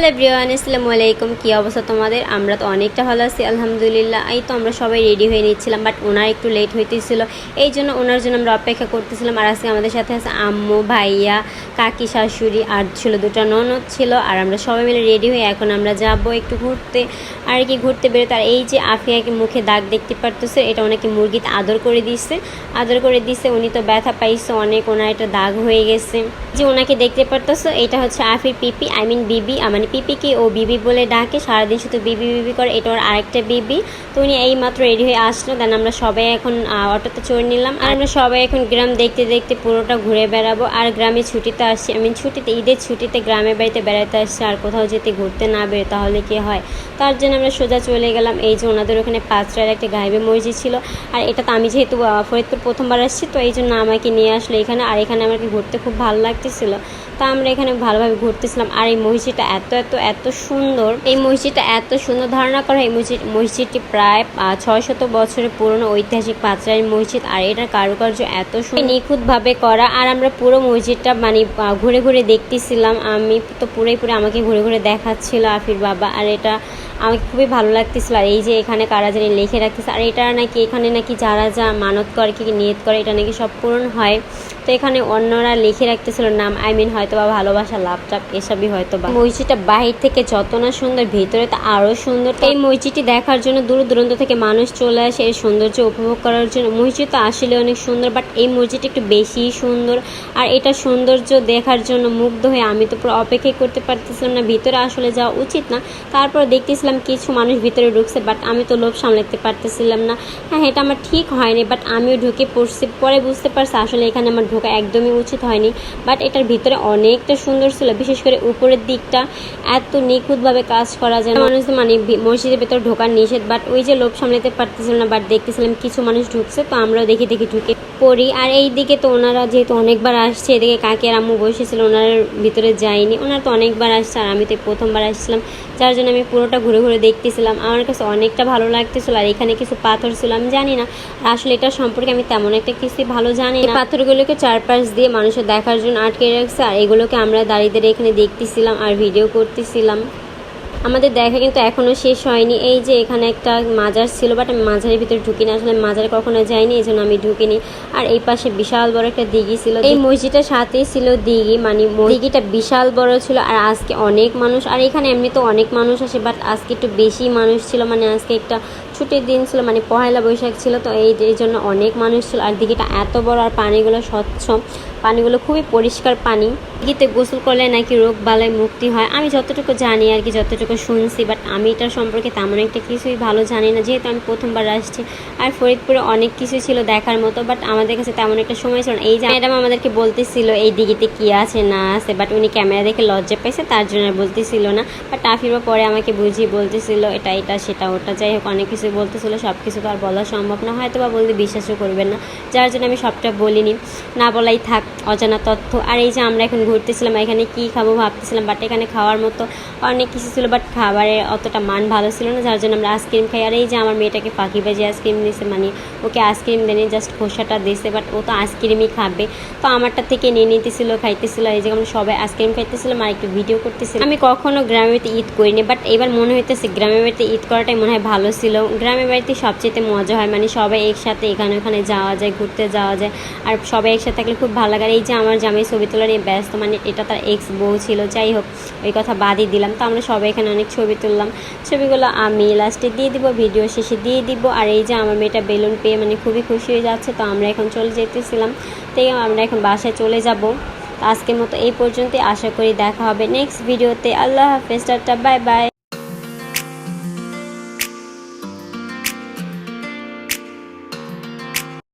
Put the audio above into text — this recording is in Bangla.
হ্যালো এভরিওয়ান, আসসালামু আলাইকুম। কী অবস্থা তোমাদের? আমরা তো অনেকটা ভালো আছি, আলহামদুলিল্লাহ। এই তো আমরা সবাই রেডি হয়ে নিচ্ছিলাম, বাট ওনার একটু লেট হইতেছিল। এই জন্য ওনার জন্য আমরা অপেক্ষা করতেছিলাম, আর আজকে আমাদের সাথে আছে আম্মু, ভাইয়া, কাকি, শাশুড়ি, আর ছিল দুটো ননদ ছিল, আর আমরা সবাই মিলে রেডি হয়ে এখন আমরা যাব একটু ঘুরতে। আর কি ঘুরতে বেরোতে, আর এই যে আফিয়াকে মুখে দাগ দেখতে পারতেছে, এটা ওনাকে মুরগিতে আদর করে দিচ্ছে আদর করে দিচ্ছে উনি তো ব্যথা পাইছে অনেক, ওনার একটা দাগ হয়ে গেছে। যে ওনাকে দেখতে পারতেছো, এটা হচ্ছে আফির পিপি, আই মিন বিবি মানে পিপিকে ও বিবি বলে ডাকে, সারাদিন শুধু বিবি বিবি করে, এটা ওর আরেকটা বিবি। তো উনি এই মাত্র রেডি হয়ে আসলো, দেন আমরা সবাই এখন অটোতে চড়ে নিলাম। আর আমরা সবাই এখন গ্রাম দেখতে দেখতে পুরোটা ঘুরে বেড়াবো। আর গ্রামে ছুটিতে আসছি আমি ছুটিতে, ঈদের ছুটিতে গ্রামের বাড়িতে বেড়াতে আসছি, আর কোথাও যেতে ঘুরতে না বেরো তাহলে কি হয়? তার জন্য আমরা সোজা চলে গেলাম। এই যে ওনাদের ওখানে পাঁচটার একটা গাইবে মসজিদ ছিল। আর এটা তো আমি যেহেতু ফরিদপুর প্রথমবার আসছি, তো এই জন্য আমাকে নিয়ে আসলো এখানে। আর এখানে আমাকে ঘুরতে খুব ভালো লাগতেছিল। তা আমরা এখানে ভালোভাবে ঘুরতেছিলাম। আর এই মসজিদটা এত এত এত সুন্দর। এই মসজিদটা এত সুন্দর ধারণা করা, এই মসজিদ, মসজিদটি প্রায় ছয় শত বছরের পুরনো ঐতিহাসিক পাঁচরাই মসজিদ আর এটার কারুকার্য এত সুন্দর। নিখুঁতভাবে করা আর আমরা পুরো মসজিদটা মানে ঘুরে ঘুরে দেখতেছিলাম। আমি তো পুরোই পুরো আমাকে ঘুরে ঘুরে দেখাচ্ছিল আফির বাবা আর এটা আমাকে খুবই ভালো লাগতেছিল। আর এই যে এখানে কারা জানি লিখে রাখতেছে। আর এটা নাকি এখানে নাকি যারা যা মানত করে, কি নিয়ত করে, এটা নাকি সব পূরণ হয়। তো এখানে অন্যরা লিখে রাখতেছিল নাম। আই মিন হয়তো বা ভালোবাসা লাভ টাপ এসবই হয়তো বা মসজিদটা বাহির থেকে যত না সুন্দর, ভিতরে তো আরও সুন্দর। এই মসজিদটি দেখার জন্য দূর দূরান্ত থেকে মানুষ চলে আসে, এর সৌন্দর্য উপভোগ করার জন্য। মসজিদ তো আসলে অনেক সুন্দর বাট এই মসজিদটা একটু বেশি সুন্দর। আর এটা সৌন্দর্য দেখার জন্য মুগ্ধ হয়ে আমি তো পুরো অপেক্ষাই করতে পারতেছিলাম না, ভিতরে আসলে যাওয়া উচিত না। তারপর দেখতেছিলাম কিছু মানুষ ভিতরে ঢুকছে বাট আমি তো লোভ সামলাতে পারতেছিলাম না। হ্যাঁ এটা আমার ঠিক হয়নি বাট আমিও ঢুকে পড়ছি। পরে বুঝতে পারছি আসলে এখানে আমার ঢোকা একদমই উচিত হয়নি। বাট এটার ভিতরে অনেকটা সুন্দর ছিল, বিশেষ করে উপরের দিকটা। এত নিখুঁতভাবে কাজ করা যায় মানুষ মানে মসজিদের ভেতর ঢোকার নিষেধ বাট ওই যে লোভ সামলাতে পারতেছিলাম না বাট দেখতেছিলাম কিছু মানুষ ঢুকছে, তো আমরাও দেখি দেখি ঢুকে পড়ি। আর এই দিকে তো ওনারা যেহেতু অনেকবার আসছে, এদিকে কাকি আর আম্মু বসেছিল, ওনার ভিতরে যায়নি। ওনারা তো অনেকবার আসছে, আর আমি তো প্রথমবার আসছিলাম, যার জন্য আমি পুরোটা ঘুরে ঘুরে দেখতেছিলাম। আমার কাছে অনেকটা ভালো লাগতেছিল, আর এখানে কিছু পাথর ছিল, আমি জানি না। আসলে এটা সম্পর্কে আমি তেমন একটা কিছুই ভালো জানি না। পাথরগুলোকে চারপাশ দিয়ে মানুষের দেখার জন্য আটকে রাখছে, আর এগুলোকে আমরা দাঁড়িয়ে এখানে দেখতেছিলাম, আর ভিডিও করতেছিলাম। আমাদের দেখা কিন্তু এখনও শেষ হয়নি। এই যে এখানে একটা মাজার ছিল বাট আমি মাজারের ভিতরে ঢুকি না আসলে মাজারে কখনো যাইনি এই জন্য আমি ঢুকিনি। আর এই পাশে বিশাল বড় একটা দিঘি ছিল। এই মসজিদটার সাথেই ছিল দিঘি মানে দিঘিটা বিশাল বড় ছিল আর আজকে অনেক মানুষ আর এখানে এমনি তো অনেক মানুষ আসে বাট আজকে একটু বেশি মানুষ ছিল মানে আজকে একটা ছুটির দিন ছিল মানে পহেলা বৈশাখ ছিল, তো এই এই জন্য অনেক মানুষ ছিল। আর দিঘিটা এত বড়, আর পানিগুলো স্বচ্ছ। পানিগুলো খুবই পরিষ্কার পানি। দিঘিতে গোসল করলে নাকি রোগ বালায় মুক্তি হয়। আমি যতটুকু জানি আর কি, যতটুকু শুনছি বাট আমি এটার সম্পর্কে তেমন একটা কিছুই ভালো জানি না। যেহেতু আমি প্রথমবার আসছি, আর ফরিদপুরে অনেক কিছু ছিল দেখার মতো বাট আমাদের কাছে তেমন একটা সময় ছিল না। এই যে ম্যাডাম আমাদেরকে বলতেছিল, এই দিঘিতে কি আছে, না আছে? বাট উনি ক্যামেরা দেখে লজ্জা পাইছে তার জন্য বলতেছিল না। বাট টাফিরও পরে আমাকে বুঝিয়ে বলতেছিল, এটা এটা, সেটা, ওটা। যাই হোক, অনেক কিছু বলতেছিল সব কিছু তো আর বলা সম্ভব না হয়তো বা বলতে বিশ্বাসও করবেন না। যার জন্য আমি সবটা বলিনি। না বলাই থাক। অজানা তথ্য। আর এই যে আমরা এখন ঘুরতেছিলাম, এখানে কি খাব ভাবতেছিলাম বাট এখানে খাওয়ার মতো অনেক কিছু ছিল বাট খাবারের অতটা মান ভালো ছিল না, যার জন্য আমরা আইসক্রিম খাই। আর এই যে আমার মেয়েটাকে ফাঁকি বাজে আইসক্রিম দিয়েছে মানে ওকে আইসক্রিম দেয়নি জাস্ট খোসাটা দিয়েছে বাট ও তো আইসক্রিমই খাবে। তো আমারটা থেকে নিয়ে নিতেছিল, খাইতেছিল, এই যে আমরা সবাই আইসক্রিম খাইতেছিলাম আর একটু ভিডিও করতেছিলাম। আমি কখনো গ্রামের বাড়িতে ঈদ করিনি বাট এবার মনে হইতেছে গ্রামের বাড়িতে ঈদ করাটাই মনে হয় ভালো ছিল। গ্রামের বাড়িতে সবচেয়ে মজা হয় মানে সবাই একসাথে এখানে ওখানে যাওয়া যায়, ঘুরতে যাওয়া যায়, আর সবাই একসাথে থাকলে খুব ভালো লাগে। এই যে আমার জামাই ছবি তোলার নিয়ে ব্যস্ত মানে এটা তার এক্স বউ ছিল, যাই হোক, ওই কথা বাদই দিলাম। তো আমরা সবাই এখানে অনেক ছবি তুললাম। ছবিগুলো আমি লাস্টে দিয়ে দিব ভিডিও শেষে দিয়ে দিব। আর এই যে আমার মেয়েটা বেলুন পেয়ে মানে খুবই খুশি হয়ে যাচ্ছে, তো আমরা এখন চলে যেতেছিলাম। তাই আমরা এখন বাসায় চলে যাব। আজকের মতো এই পর্যন্তই, আশা করি দেখা হবে নেক্সট ভিডিওতে আল্লাহ হাফেজ, টাটা বাই বাই